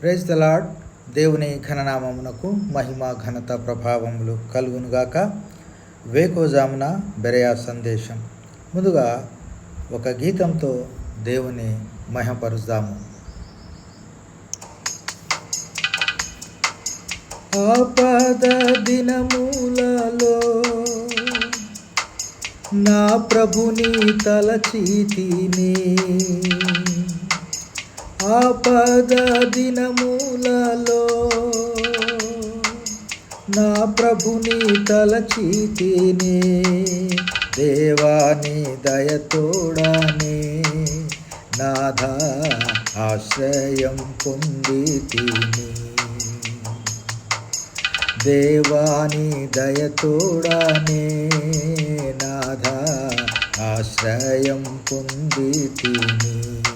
Praise the lord దేవుని ఘననామమునకు మహిమ ఘనత ప్రభావములు కలుగునుగాక. వేకోజామున బెరయా సందేశం. ముందుగా ఒక గీతంతో దేవుని మహిమపరుద్దాము. ఆపద దినమూలలో నా ప్రభుని తలచీతిని ఆపద దినములలో నా ప్రభుని తలచితిని దేవాని దయతోడానే నాథ ఆశ్రయం పొందితిని. దేవాని దయతోడానే నాథ ఆశ్రయం పొందితిని.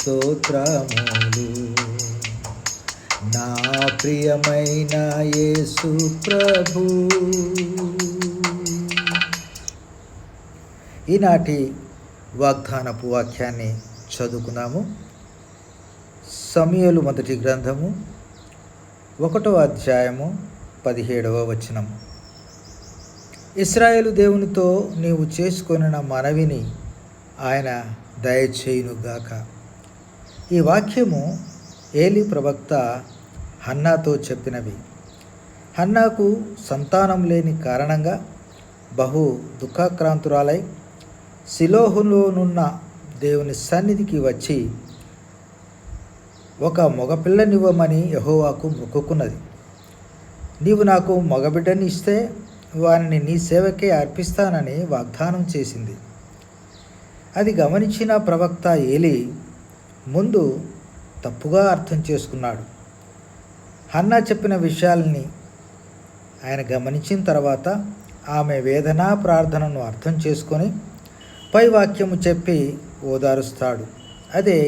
స్తోత్రములు. నా ప్రియమైన యేసు ప్రభు. ఈనాటి వాగ్దానపు వాక్యాన్ని చదువుకున్నాము. సమయలు మొదటి గ్రంథము ఒకటో అధ్యాయము పదిహేడవ వచనము ఇస్రాయేలు దేవునితో నీవు చేసుకొనిన మనవిని ఆయన దయచేయునుగాక. ఈ వాక్యము ఏలి ప్రవక్త హన్నాతో చెప్పినవి. హన్నాకు సంతానం లేని కారణంగా బహు దుఃఖాక్రాంతురాలై శిలోహులోనున్న దేవుని సన్నిధికి వచ్చి ఒక మగపిల్లనివ్వమని యహోవాకు మొక్కుకున్నది. నీవు నాకు మగబిడ్డని ఇస్తే వారిని నీ సేవకే అర్పిస్తానని వాగ్దానం చేసింది. అది గమనించిన ప్రవక్త ఏలి ముందు తప్పుగా అర్థం చేసుకున్నాడు. హన్నా చెప్పిన విషయాల్ని ఆయన గమనించిన తర్వాత ఆమె వేదనా ప్రార్థనను అర్థం చేసుకొని పై వాక్యము చెప్పి ఓదారుస్తాడు. అదే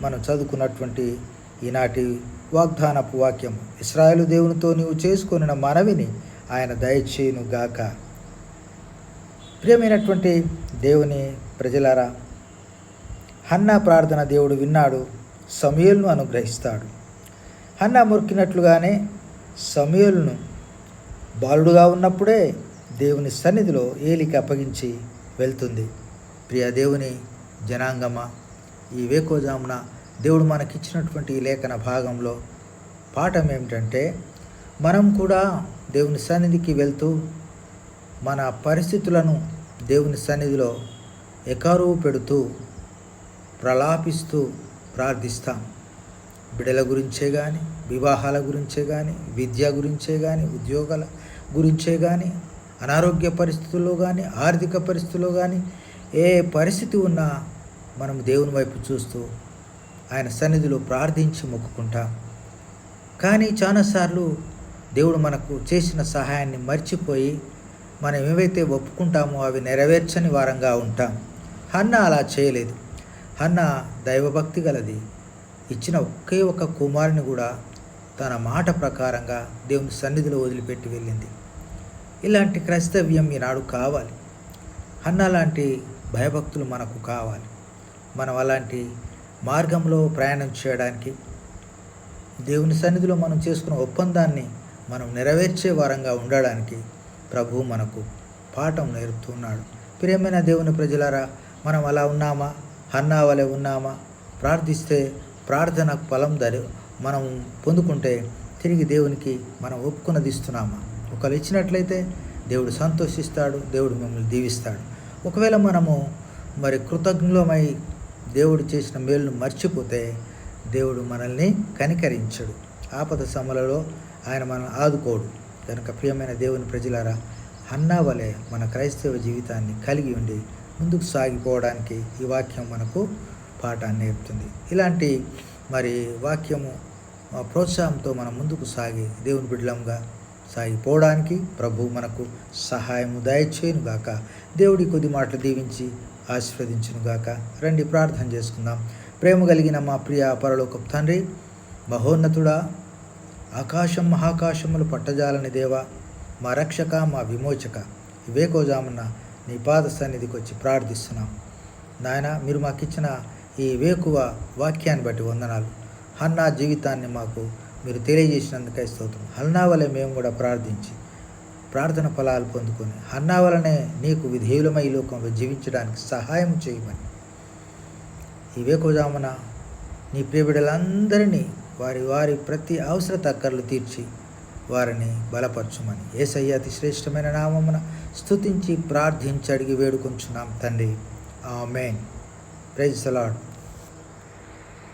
మనం చదువుకున్నటువంటి ఈనాటి వాగ్దానపు వాక్యం. ఇస్రాయేలు దేవునితో నీవు చేసుకొనిన మనవిని ఆయన దయచేయును గాక ప్రియమైనటువంటి దేవుని ప్రజలారా హన్నా ప్రార్థన దేవుడు విన్నాడు సమయల్ను అనుగ్రహిస్తాడు. హన్నా మురికినట్లుగానే సమయల్ను బాలుడుగా ఉన్నప్పుడే దేవుని సన్నిధిలో ఏలికి అప్పగించి వెళ్తుంది. ప్రియ దేవుని జనాంగమ ఈ వేకోజామున దేవుడు మనకిచ్చినటువంటి ఈ లేఖన భాగంలో పాఠం ఏమిటంటే మనం కూడా దేవుని సన్నిధికి వెళ్తూ మన పరిస్థితులను దేవుని సన్నిధిలో ఎకారువు పెడుతూ ప్రలాపిస్తూ ప్రార్థిస్తాం. బిడల గురించే కానీ వివాహాల గురించే కానీ విద్య గురించే కానీ ఉద్యోగాల గురించే కానీ అనారోగ్య పరిస్థితుల్లో కానీ ఆర్థిక పరిస్థితుల్లో కానీ ఏ పరిస్థితి ఉన్నా మనం దేవుని వైపు చూస్తూ ఆయన సన్నిధిలో ప్రార్థించి మొక్కుకుంటాం. కానీ చాలాసార్లు దేవుడు మనకు చేసిన సహాయాన్ని మర్చిపోయి మనం ఏవైతే ఒప్పుకుంటామో అవి నెరవేర్చని వారంగా ఉంటాం. హన్న అలా చేయలేదు. హన్న దైవభక్తి గలది. ఇచ్చిన ఒకే ఒక కుమారుని కూడా తన మాట ప్రకారంగా దేవుని సన్నిధిలో వదిలిపెట్టి వెళ్ళింది. ఇలాంటి క్రైస్తవ్యం ఈనాడు కావాలి. అన్న లాంటి భయభక్తులు మనకు కావాలి. మనం అలాంటి మార్గంలో ప్రయాణం చేయడానికి దేవుని సన్నిధిలో మనం చేసుకున్న ఒప్పందాన్ని మనం నెరవేర్చే వారంగా ఉండడానికి ప్రభు మనకు పాఠం నేర్పుతున్నాడు. ప్రియమైన దేవుని ప్రజలారా మనం అలా ఉన్నామా? హన్నా వలె ఉన్నామా? ప్రార్థిస్తే ప్రార్థన ఫలం ధరి మనం పొందుకుంటే తిరిగి దేవునికి మనం ఒప్పుకున్నది ఇస్తున్నామా ఒకవేళ ఇచ్చినట్లయితే దేవుడు సంతోషిస్తాడు దేవుడు మిమ్మల్ని దీవిస్తాడు. ఒకవేళ మనము మరి కృతజ్ఞులమై దేవుడు చేసిన మేలును మర్చిపోతే దేవుడు మనల్ని కనికరించడు. ఆపద సమలలో ఆయన మనల్ని ఆదుకోడు. కనుక ప్రియమైన దేవుని ప్రజలారా హన్నా వలె మన క్రైస్తవ జీవితాన్ని కలిగి ఉండి ముందుకు సాగిపోవడానికి ఈ వాక్యం మనకు పాఠాన్ని నేర్పుతుంది. ఇలాంటి మరి వాక్యము ప్రోత్సాహంతో మనం ముందుకు సాగి దేవుని బిడ్డలంగా సాగిపోవడానికి ప్రభు మనకు సహాయము దయచేయును గాక. దేవుడి కొద్ది మాటలు దీవించి ఆశీర్వదించునుగాక రండి ప్రార్థన చేసుకుందాం. ప్రేమ కలిగిన మా ప్రియ పరలోక తండ్రి మహోన్నతుడా ఆకాశం మహాకాశములు పట్టజాలని దేవ మా రక్షక మా విమోచక. వివేకోజామున నీ పాద సన్నిధికి వచ్చి ప్రార్థిస్తున్నాం. నాయన మీరు మాకు ఇచ్చిన ఈ వేకువ వాక్యాన్ని బట్టి వందనాలు. హన్నా జీవితాన్ని మాకు మీరు తెలియజేసినందుకై స్తోత్రం. హన్నా వలె మేము కూడా ప్రార్థించి ప్రార్థన ఫలాలు పొందుకొని హన్నా వలనే నీకు విధేయులమై లోకంలో జీవించడానికి సహాయం చేయమని. ఈ వేకువజామున నీ ప్రియబిడలందరినీ వారి వారి ప్రతి అవసరత అక్కర్లు తీర్చి వారిని బలపరచుమని. ఏసయ్య అతి శ్రేష్టమైన నామమున స్థుతించి ప్రార్థించి అడిగి వేడుకొంచున్నాం తండ్రి. ఆమెన్. Praise salad